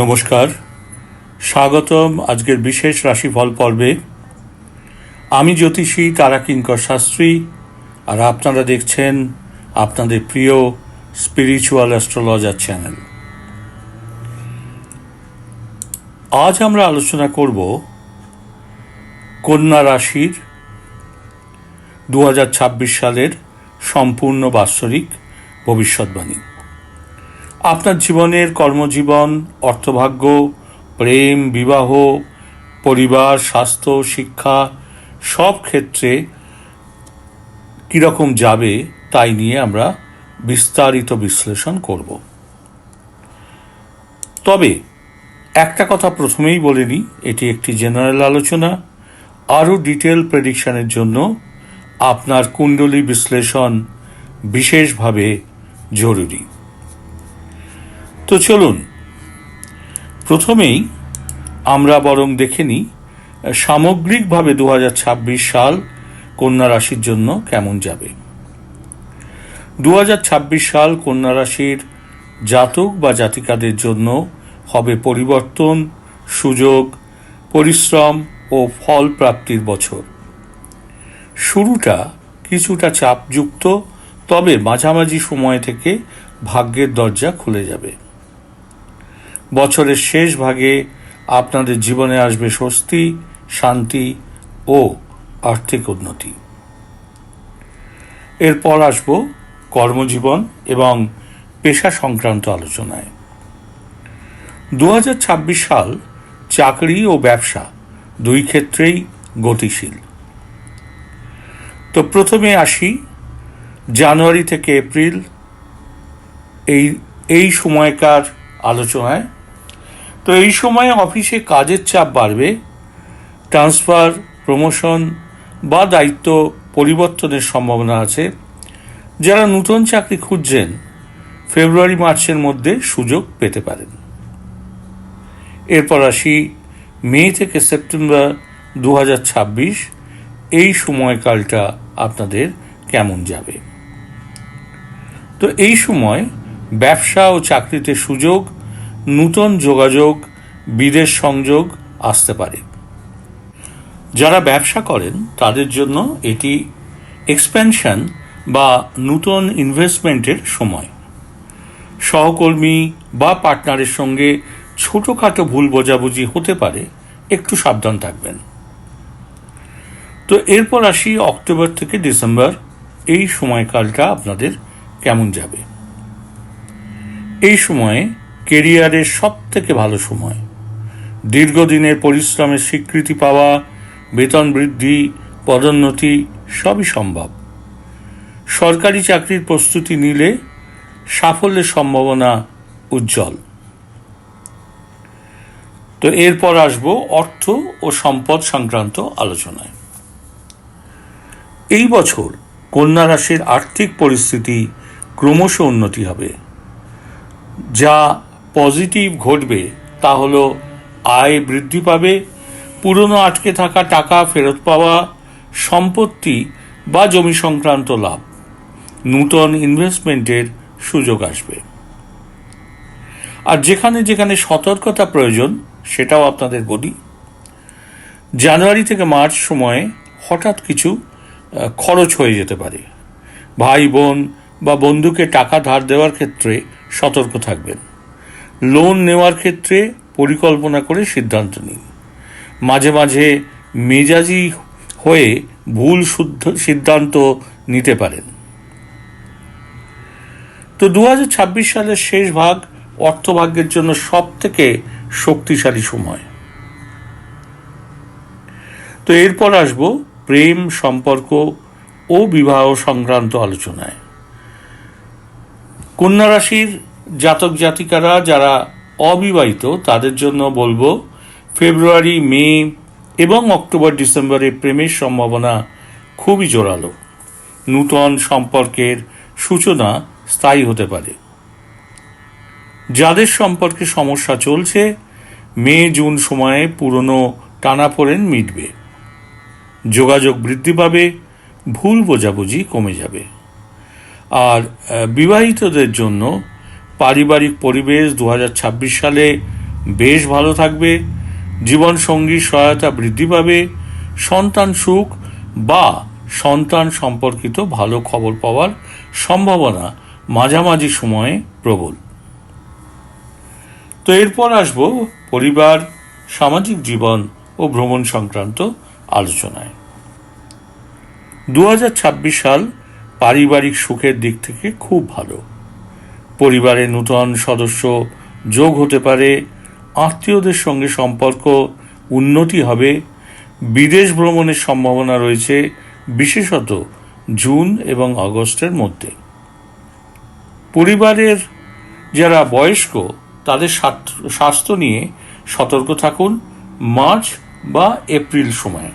নমস্কার। স্বাগতম আজকের বিশেষ রাশিফল পর্বে। আমি জ্যোতিষী তারাকিঙ্কর শাস্ত্রী, আর আপনারা দেখছেন আপনাদের প্রিয় স্পিরিচুয়াল অ্যাস্ট্রোলজার চ্যানেল আজ আমরা আলোচনা করব কন্যা রাশির দু হাজার ছাব্বিশ সালের সম্পূর্ণ বাৎসরিক ভবিষ্যৎবাণী। আপনার জীবনের কর্মজীবন, অর্থভাগ্য, প্রেম, বিবাহ, পরিবার, স্বাস্থ্য, শিক্ষা, সব ক্ষেত্রে কীরকম যাবে তাই নিয়ে আমরা বিস্তারিত বিশ্লেষণ করব। তবে একটা কথা প্রথমেই বলে নিই, এটি একটি জেনারেল আলোচনা। আরও ডিটেল প্রেডিকশানের জন্য আপনার কুণ্ডলী বিশ্লেষণ বিশেষভাবে জরুরি। তো চলুন। প্রথমেই আমরা বরং দেখে নিই সামগ্রিকভাবে দু হাজার ছাব্বিশ সাল কন্যা রাশির জন্য কেমন যাবে। দু হাজার ছাব্বিশ সাল কন্যা রাশির জাতক বা জাতিকাদের জন্য হবে পরিবর্তন, সুযোগ, পরিশ্রম ও ফল প্রাপ্তির বছর। শুরুটা কিছুটা চাপযুক্ত, তবে মাঝামাঝি সময় থেকে ভাগ্যের দরজা খুলে যাবে। বছরের শেষ ভাগে আপনাদের জীবনে আসবে স্বস্তি, শান্তি ও আর্থিক উন্নতি। এরপর আসব কর্মজীবন এবং পেশা সংক্রান্ত আলোচনায়। দু হাজার ছাব্বিশ সাল চাকরি ও ব্যবসা দুই ক্ষেত্রেই গতিশীল। তো প্রথমে আসি জানুয়ারি থেকে এপ্রিল এই এই সময়কার আলোচনায়। তো এই সময়ে অফিসে কাজের চাপ বাড়বে, ট্রান্সফার, প্রমোশন বা দায়িত্ব পরিবর্তনের সম্ভাবনা আছে। যারা নতুন চাকরি খুঁজছেন, ফেব্রুয়ারি, মার্চের মধ্যে সুযোগ পেতে পারেন। এরপর আসি মে থেকে সেপ্টেম্বর দু হাজার ছাব্বিশ। এই সময়কালটা আপনাদের কেমন যাবে? তো এই সময় ব্যবসা ও চাকরিতে সুযোগ নূতন যোগাযোগ, বিদেশ সংযোগ আসতে পারে। যারা ব্যবসা করেন, তাদের জন্য এটি এক্সপেনশন বা নূতন ইনভেস্টমেন্টের সময়। সহকর্মী বা পার্টনারের সঙ্গে ছোটোখাটো ভুল বোঝাবুঝি হতে পারে, একটু সাবধান থাকবেন। তো এরপর আসি অক্টোবর থেকে ডিসেম্বর, এই সময়কালটা আপনাদের কেমন যাবে? এই সময়ে কেরিয়ারের সব থেকে ভালো সময়। দীর্ঘদিনের পরিশ্রমের স্বীকৃতি পাওয়া, বেতন বৃদ্ধি, পদোন্নতি সবই সম্ভব। সরকারি চাকরির প্রস্তুতি নিলে সাফল্যের সম্ভাবনা উজ্জ্বল। তো এরপর আসব অর্থ ও সম্পদ সংক্রান্ত আলোচনায়। এই বছর কন্যা রাশির আর্থিক পরিস্থিতি ক্রমশ উন্নতি হবে, যা পজিটিভ ঘটবে, তা হলো আয় বৃদ্ধি পাবে, পুরনো আটকে থাকা টাকা ফেরত পাওয়া, সম্পত্তি বা জমি সংক্রান্ত লাভ। নূতন ইনভেস্টমেন্টের সুযোগ আসবে। আর যেখানে যেখানে সতর্কতা প্রয়োজন, সেটাও আপনাদের বলি। জানুয়ারি থেকে মার্চ সময়ে হঠাৎ কিছু খরচ হয়ে যেতে পারে। ভাই, বোন বা বন্ধুকে টাকা ধার দেওয়ার ক্ষেত্রে সতর্ক থাকবেন। লোন নেওয়ার ক্ষেত্রে পরিকল্পনা করে সিদ্ধান্ত নিন। মাঝে মাঝে মেজাজি হয়ে ভুল শুদ্ধ সিদ্ধান্ত নিতে পারেন। তো দু হাজার ছাব্বিশ সালের শেষ ভাগ অর্থভাগ্যের জন্য সব থেকে শক্তিশালী সময়। তো এরপর আসব প্রেম, সম্পর্ক ও বিবাহ সংক্রান্ত আলোচনায়। কন্যা রাশির জাতক জাতিকারা যারা অবিবাহিত, তাদের জন্য বলব ফেব্রুয়ারি, মে এবং অক্টোবর, ডিসেম্বরে প্রেমের সম্ভাবনা খুবই জোরালো। নূতন সম্পর্কের সূচনা স্থায়ী হতে পারে। যাদের সম্পর্কে সমস্যা চলছে, মে, জুন সময়ে পুরনো টানাপোড়েন মিটবে। যোগাযোগ বৃদ্ধি পাবে, ভুল বোঝাবুঝি কমে যাবে। আর বিবাহিতদের জন্য পারিবারিক পরিবেশ দু হাজার ছাব্বিশ সালে বেশ ভালো থাকবে জীবন সঙ্গীর সহায়তা বৃদ্ধি পাবে, সন্তান সুখ বা সন্তান সম্পর্কিত ভালো খবর পাওয়ার সম্ভাবনা মাঝামাঝি সময়ে প্রবল। তো এরপর আসব পরিবার, সামাজিক জীবন ও ভ্রমণ সংক্রান্ত আলোচনায়। দু হাজার ছাব্বিশ সাল পারিবারিক সুখের দিক থেকে খুব ভালো। পরিবারে নূতন সদস্য যোগ হতে পারে, আত্মীয়দের সঙ্গে সম্পর্ক উন্নতি হবে, বিদেশ ভ্রমণের সম্ভাবনা রয়েছে, বিশেষত জুন এবং আগস্টের মধ্যে। পরিবারের যারা বয়স্ক, তাদের স্বাস্থ্য- নিয়ে সতর্ক থাকুন মার্চ বা এপ্রিল সময়ে।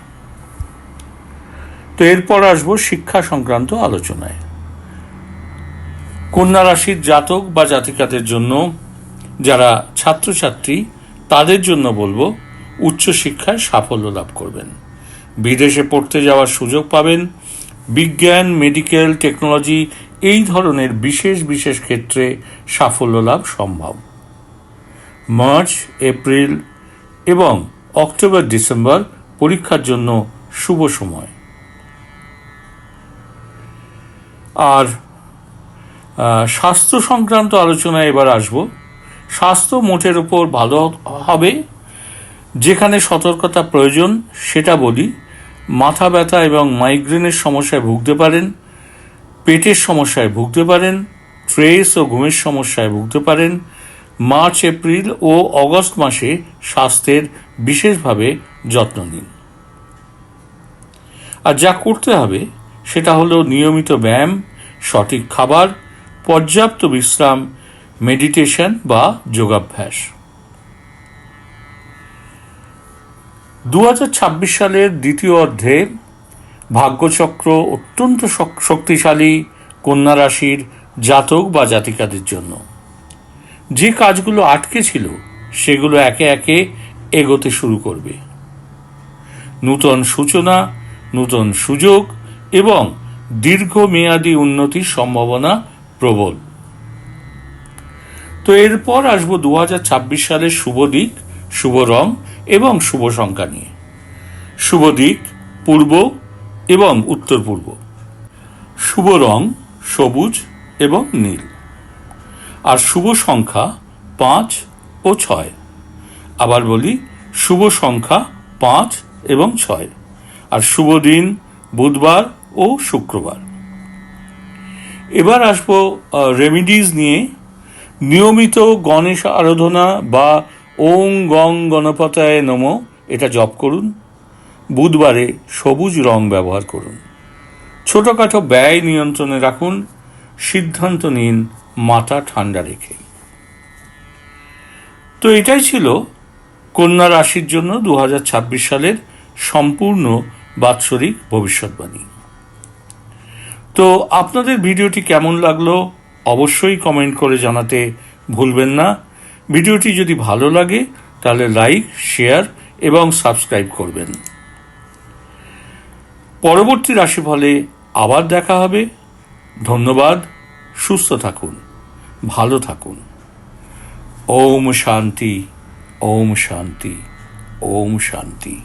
তো এরপর আসব শিক্ষা সংক্রান্ত আলোচনায়। কন্যা রাশির জাতক বা জাতিকাদের জন্য যারা ছাত্রছাত্রী, তাদের জন্য বলব উচ্চশিক্ষায় সাফল্য লাভ করবেন। বিদেশে পড়তে যাওয়ার সুযোগ পাবেন। বিজ্ঞান, মেডিকেল, টেকনোলজি এই ধরনের বিশেষ বিশেষ ক্ষেত্রে সাফল্য লাভ সম্ভব। মার্চ, এপ্রিল এবং অক্টোবর, ডিসেম্বর পরীক্ষার জন্য শুভ সময়। আর স্বাস্থ্য সংক্রান্ত আলোচনায় এবার আসব। স্বাস্থ্য মোটের উপর ভালো হবে, যেখানে সতর্কতা প্রয়োজন, সেটা বলি, মাথা ব্যথা এবং মাইগ্রেনের সমস্যায় ভুগতে পারেন, পেটের সমস্যায় ভুগতে পারেন ট্রেস ও ঘুমের সমস্যায় ভুগতে পারেন, মার্চ, এপ্রিল ও অগস্ট মাসে স্বাস্থ্যের বিশেষভাবে যত্ন নিন। আর যা করতে হবে, সেটা হলো নিয়মিত ব্যায়াম, সঠিক খাবার পর্যাপ্ত বিশ্রাম মেডিটেশন বা যোগাভ্যাস। দু হাজার ছাব্বিশ সালের দ্বিতীয় অর্ধে ভাগ্যচক্র অত্যন্ত শক্তিশালী কন্যা রাশির জাতক বা জাতিকাদের জন্য। যে কাজগুলো আটকে ছিল, সেগুলো একে একে এগোতে শুরু করবে। নূতন সূচনা, নূতন সুযোগ এবং দীর্ঘমেয়াদী উন্নতির সম্ভাবনা প্রবল। তো এরপর আসব দু হাজার ছাব্বিশ সালের শুভ দিক শুভ রং এবং শুভ সংখ্যা নিয়ে। শুভ দিক, পূর্ব এবং উত্তর পূর্ব। শুভ রং সবুজ এবং নীল। আর শুভ সংখ্যা পাঁচ ও ছয়। আবার বলি, শুভ সংখ্যা পাঁচ এবং ছয়। আর শুভ দিন বুধবার ও শুক্রবার। এবার আসব রেমিডিজ নিয়ে। নিয়মিত গণেশ আরাধনা বা ওং গং গণপতায় নম, এটা জপ করুন। বুধবারে সবুজ রং ব্যবহার করুন। ছোটোখাটো ব্যয় নিয়ন্ত্রণে রাখুন। সিদ্ধান্ত নিন, মাথা ঠান্ডা রেখে। তো এটাই ছিল কন্যা রাশির জন্য দু হাজার ছাব্বিশ সালের সম্পূর্ণ বাৎসরিক ভবিষ্যৎবাণী। তো আপনাদের ভিডিওটি কেমন লাগল অবশ্যই কমেন্ট করে জানাতে ভুলবেন না। ভিডিওটি যদি ভালো লাগে, তাহলে লাইক, শেয়ার এবং সাবস্ক্রাইব করবেন। পরবর্তী রাশিফলে আবার দেখা হবে। ধন্যবাদ, সুস্থ থাকুন, ভালো থাকুন। ওম শান্তি ওম শান্তি ওম শান্তি।